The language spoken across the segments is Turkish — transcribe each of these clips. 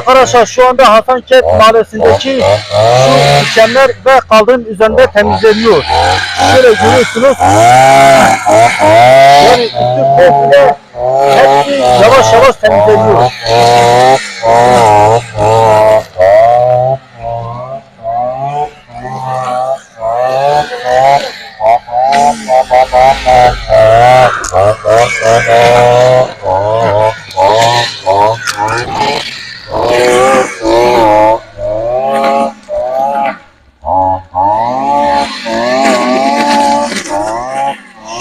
arkadaşlar şu anda Hasankeyf mahallesindeki şu dikenler ve kaldırım üzerinde temizleniyor. Şöyle görüyorsunuz. Yani üstü komple hepsi yavaş yavaş temizleniyor.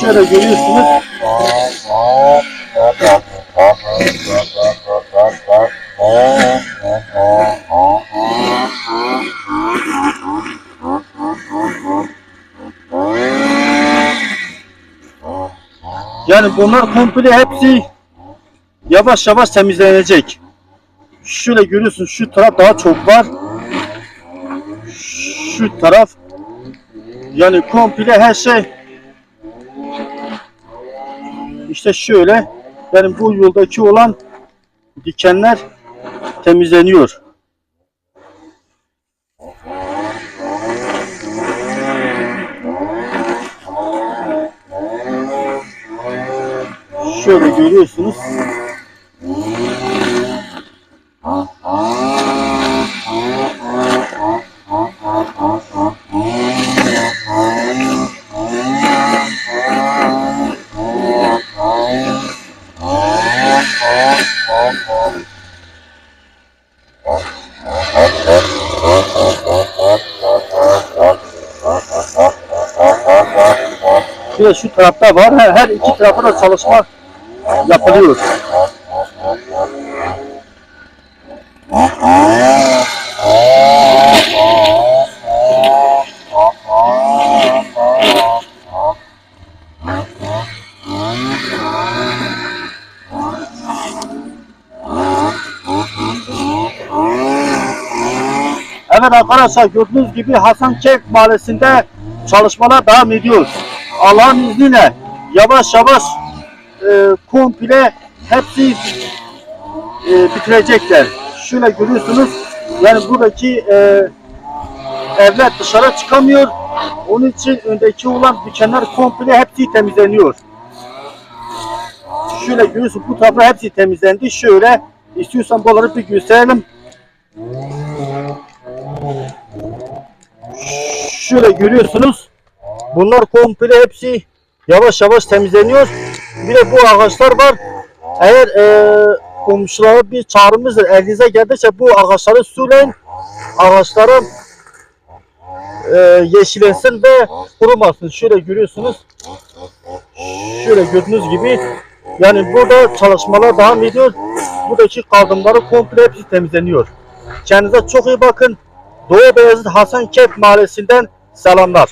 Şöyle görüyorsunuz. Yani bunlar komple hepsi yavaş yavaş temizlenecek. Şöyle görüyorsun şu taraf daha çok var. Şu taraf yani komple her şey işte şöyle yani bu yoldaki olan dikenler temizleniyor. Şöyle görüyorsunuz. Bir şu tarafta var. Her, her iki tarafa da çalışma yapılıyor. Evet arkadaşlar gördüğünüz gibi Hasankeyf Mahallesi'nde çalışmalar devam ediyor. Allah'ın izniyle yavaş yavaş e, komple hepsi e, bitirecekler. Şöyle görüyorsunuz yani buradaki e, evler dışarı çıkamıyor. Onun için öndeki olan dikenler komple hepsi temizleniyor. Şöyle görüyorsun bu taraflar hepsi temizlendi. Şöyle istiyorsan buraları bir gösterelim. Şöyle görüyorsunuz. Bunlar komple hepsi yavaş yavaş temizleniyor. Bir de bu ağaçlar var. Eğer e, komşulara bir çağrımızdır. Elinize geldiyse bu ağaçları sulayın. Ağaçlara e, yeşillensin ve kurumasın. Şöyle görüyorsunuz. Şöyle gördüğünüz gibi yani burada çalışmalar devam ediyor. Buradaki kaldırımları komple hepsi temizleniyor. Kendinize çok iyi bakın. Doğu Beyazıt Hasankeyf Mahallesi'nden selamlar.